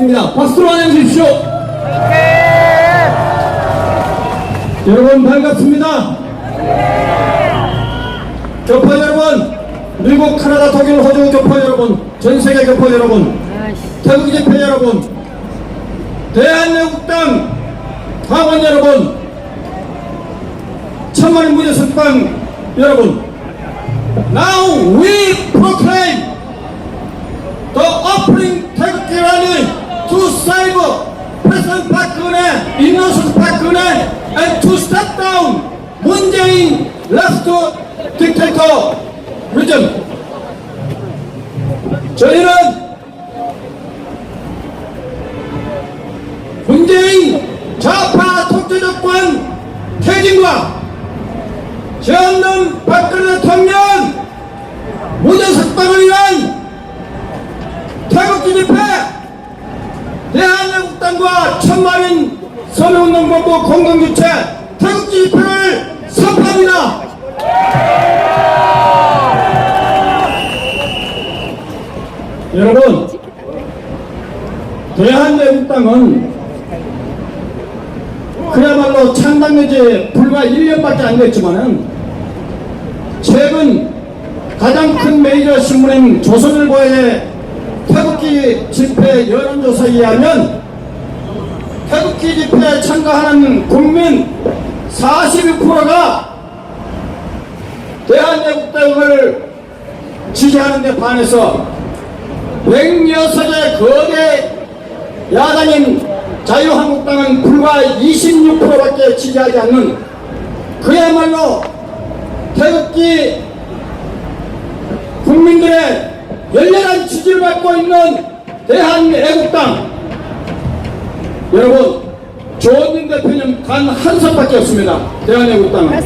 입니다. 박수로 환영해 주십시오. 여러분 반갑습니다. 교포 여러분, 미국, 카나다, 독일, 호주 교포 여러분, 전 세계 교포 여러분, 태국 집회 여러분, 대한민국당 당원 여러분, 천만인 무대 석방 여러분, now we proclaim the opening 태극기 rally to save President Park Geun-hye, innocent Park Geun-hye, and to step down Moon Jae-in left dictatorism. 저희는 문재인 좌파 독재 정권 퇴진과 전남 박근혜 대통령 무죄 석방을 위한 태극기 집회 대한민국당과 천만인 서명운동본부 공동주최 태극기 집회를 선포합니다. 여러분 대한민국당은 그야말로 창당된 지 불과 1년밖에 안 됐지만은 최근 가장 큰 메이저 신문인 조선일보의 태극기 집회 여론조사에 의하면 태극기 집회에 참가하는 국민 42%가 대한민국당을 지지하는 데 반해서 106의 거대 야당인 자유한국당은 불과 26%밖에 지지하지 않는 그야말로 태극기 국민들의 열렬한 지지를 받고 있는 대한애국당 여러분 조원진 대표님 단한 선밖에 없습니다. 대한애국당은.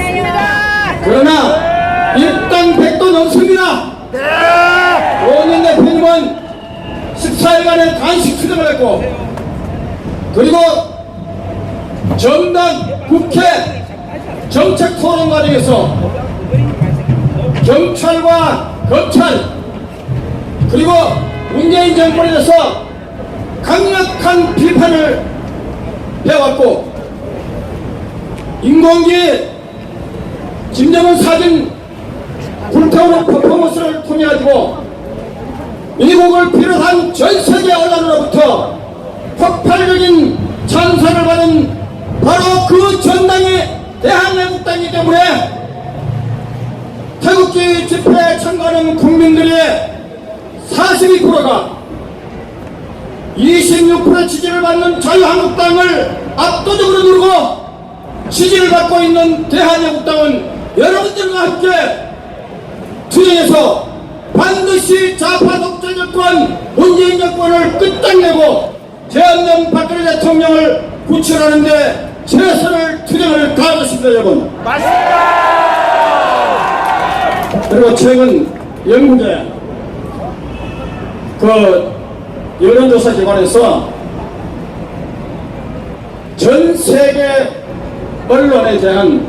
그러나 일당 백도 넘습니다. 조원진 대표님은 14일간의 단식 투쟁을 했고 그리고 정당 국회 정책 토론 과정에서 경찰과 검찰 그리고 문재인 정권에 대해서 강력한 비판을 해왔고 인공기 김정은 사진 불태우는 퍼포먼스를 통해 가지고 미국을 비롯한 전 세계 언론으로부터 폭발적인 찬사를 받은 바로 그 전당이 대한민국당이기 때문에 태극기 집회에 참가하는 국민들의 42%가 26% 지지를 받는 자유한국당을 압도적으로 누르고 지지를 받고 있는 대한민국당은 여러분들과 함께 투쟁해서 반드시 좌파 독재 정권 문재인 정권을 끝장내고 대한민국 박근혜 대통령을 구출하는데 최선을 투쟁을 다하겠습니다 여러분. 그리고 최근 영국의 그 여론조사 기관에서 전 세계 언론에 대한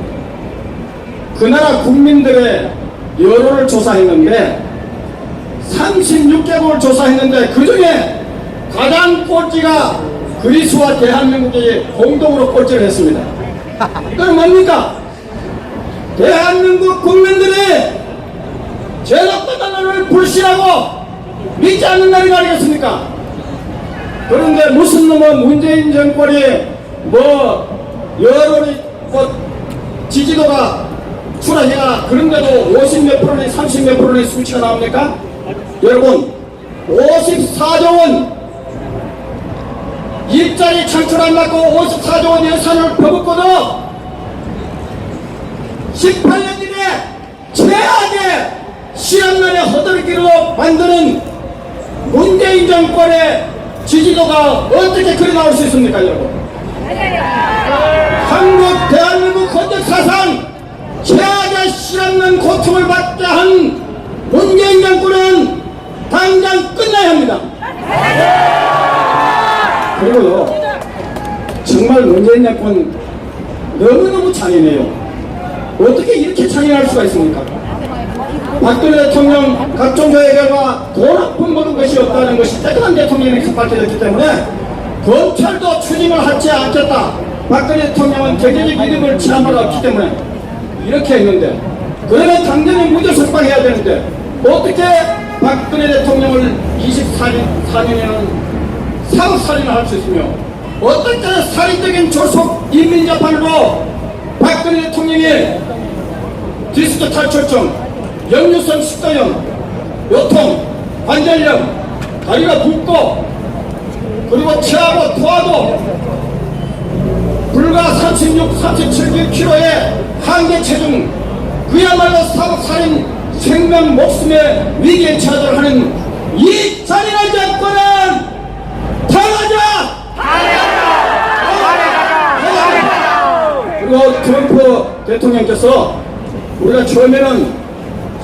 그 나라 국민들의 여론을 조사했는데 36개국을 조사했는데 그 중에 가장 꼴찌가 그리스와 대한민국이 공동으로 꼴찌를 했습니다. 이건 뭡니까? 대한민국 국민들이 제도권 단어를 불신하고 믿지 않는 날이 아니겠습니까? 그런데 무슨 놈은 문재인 정권이 뭐 여론이 뭐 지지도가 추락해가 그런데도 50 몇 프로니 30 몇 프로니 수치가 나옵니까? 여러분 54조 원 일자리 창출 안 받고 54조 원 예산을 퍼붓고도 18년 이내 최악의 시한날의 허들기로 만드는 문재인 정권의 지지도가 어떻게 그리 나올 수 있습니까 여러분 한국 대한민국 헌정 사상 최악의 실없는 고통을 받게 한 문재인 정권은 당장 끝나야 합니다. 그리고요 정말 문재인 정권 너무너무 잔인해요. 어떻게 이렇게 잔인할 수가 있습니까? 박근혜 대통령 각종 조회 결과 돈 한푼 먹은 것이 없다는 것이 깨끗한 대통령이 밝혀졌기 때문에 검찰도 추징을 하지 않겠다. 박근혜 대통령은 개개적 이름을 지난번 없기 때문에 이렇게 했는데 그러면 당연히 무죄 석방해야 되는데 어떻게 박근혜 대통령을 24년 4년에는 사후살인을 할 수 있으며 어떻게 살인적인 조속 인민재판으로 박근혜 대통령이 디스크 탈출증, 역류성 식도염, 요통, 관절염, 다리가 붓고 그리고 체하고 토하고 불과 36, 37kg의 한계 체중 그야말로 사법살인 생명 목숨의 위기에 처하도록 하는 이 잔인한 정권은 당하자! 그리고 트럼프 대통령께서 우리가 처음에는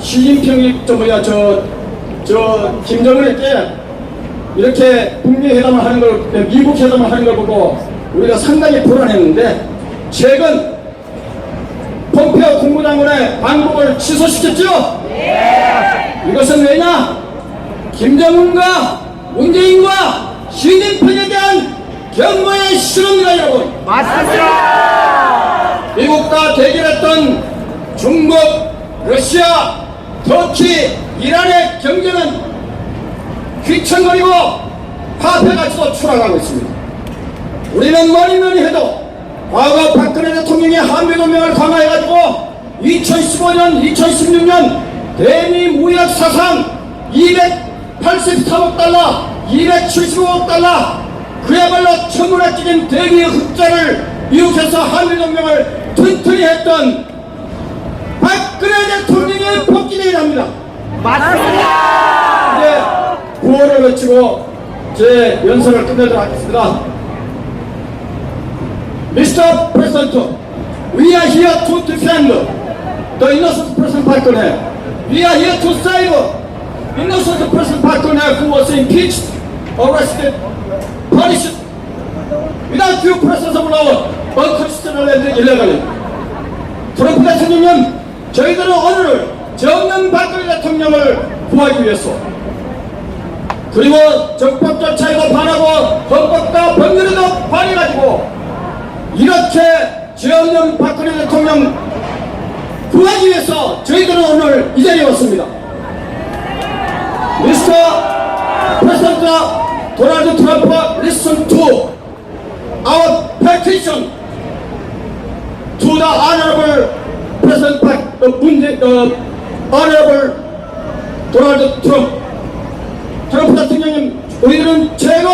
시진핑이 저 뭐야 저 저 김정은에게 이렇게 북미 회담을 하는 걸 미국 회담을 하는 걸 보고 우리가 상당히 불안했는데 최근 폼페오 국무장관의 방북을 취소시켰죠. 이것은 왜냐? 김정은과 문재인과 시진핑에 대한 경고의 실험이다 여러분. 미국과 대결했던 중국, 러시아, 터키, 이란의 경제는 휘청거리고 가치도 추락하고 있습니다. 우리는 뭐니 뭐니 해도 과거 박근혜 대통령이 한미동맹을 강화해가지고 2015년, 2016년 대미 무역 사상 283억 달러, 275억 달러 그야말로 천문학적인 대미 흑자를 미국에서 한미동맹을 튼튼히 했던 박근혜 대통령의 복귀대회랍니다. 이제 구호를 외치고 제 연설을 끝내도록 하겠습니다. Mr. President, we are here to defend the innocent Park Geun-hye. We are here to save innocent Park Geun-hye who was impeached, arrested, punished without due process of law, unconstitutional and illegal. 트럼프 대통령은 저희들은 오늘 정년 박근혜 대통령을 구하기 위해서 그리고 정법 절차에도 반하고 헌법과 법률에도 반해가지고 이렇게 정년 박근혜 대통령 구하기 위해서 저희들은 오늘 이 자리에 왔습니다. 미스터 프레sidente 도널드 트럼프 listen to our petition to the honorable President uh, Munde, uh, honorable Donald Trump. 트럼프 대통령님, 우리들은 최근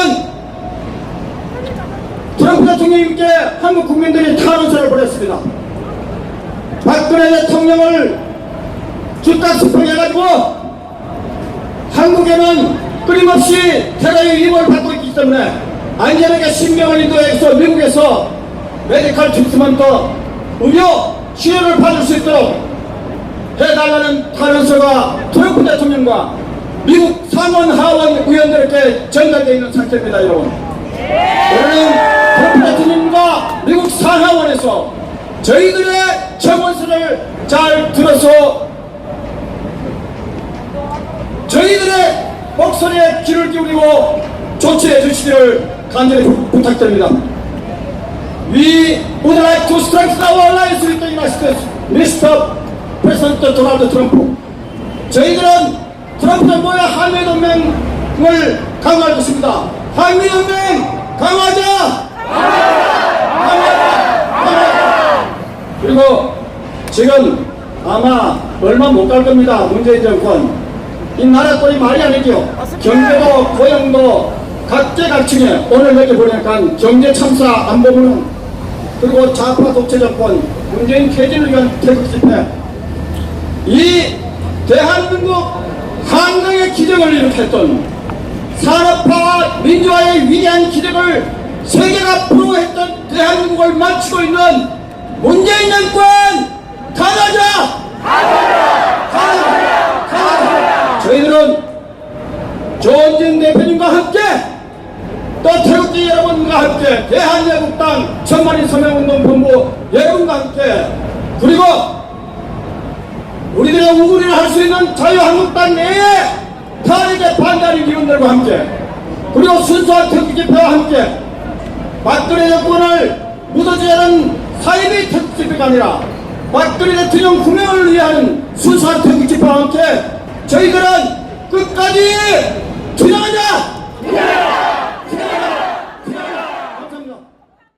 트럼프 대통령님께 한국 국민들이 탄원서를 보냈습니다. 박근혜 대통령을 주딱스팡해가지고 한국에는 끊임없이 테러의 위험을 받고 있기 때문에 안전하게 신병을 인도해서 미국에서 메디컬 트리트먼트 의료 치료를 받을 수 있도록 해달라는 탄원서가 트럼프 대통령과 미국 상원 하원 의원들에게 전달되어 있는 상태입니다 여러분 오늘은 트럼프 대통령과 미국 상하원에서 저희들의 청원서를 잘 들어서 저희들의 목소리에 귀를 기울이고 조치해 주시기를 간절히 부- 부탁드립니다. We would like to strengthen our alliance with the United States, Mr. President Donald Trump. 저희들은 트럼프 정부의 한미동맹을 강화할 것입니다. 한미동맹 강화하자! 강화하자! 강화하자! 그리고 지금 아마 얼마 못 갈 겁니다. 문재인 정권. 이 나라 꼴이 말이 아니죠. 경제도 고용도 각계각층에 오늘 여기 보니까 경제 참사 안 보면 그리고 좌파 독재 정권 문재인 퇴진을 위한 태극 집회 이 대한민국 한강의 기적을 일으켰던 산업화와 민주화의 위대한 기적을 세계가 부러워했던 대한민국을 마치고 있는 문재인 정권 강하자! 강하자! 강하자! 저희들은 조원진 대표님과 함께 또 태극기 여러분과 함께 대한애국당 천만인 서명운동본부 여러분과 함께 그리고 우리들의 우구리를 할수 있는 자유한국당 내에 탄핵에 반대하는 위원들과 함께 그리고 순수한 특기 집회와 함께 박근혜 정권을 묻어지는 사이비 특기 집회가 아니라 박근혜 대통령 구명을 위한 순수한 특기 집회와 함께 저희들은 끝까지 투쟁하자!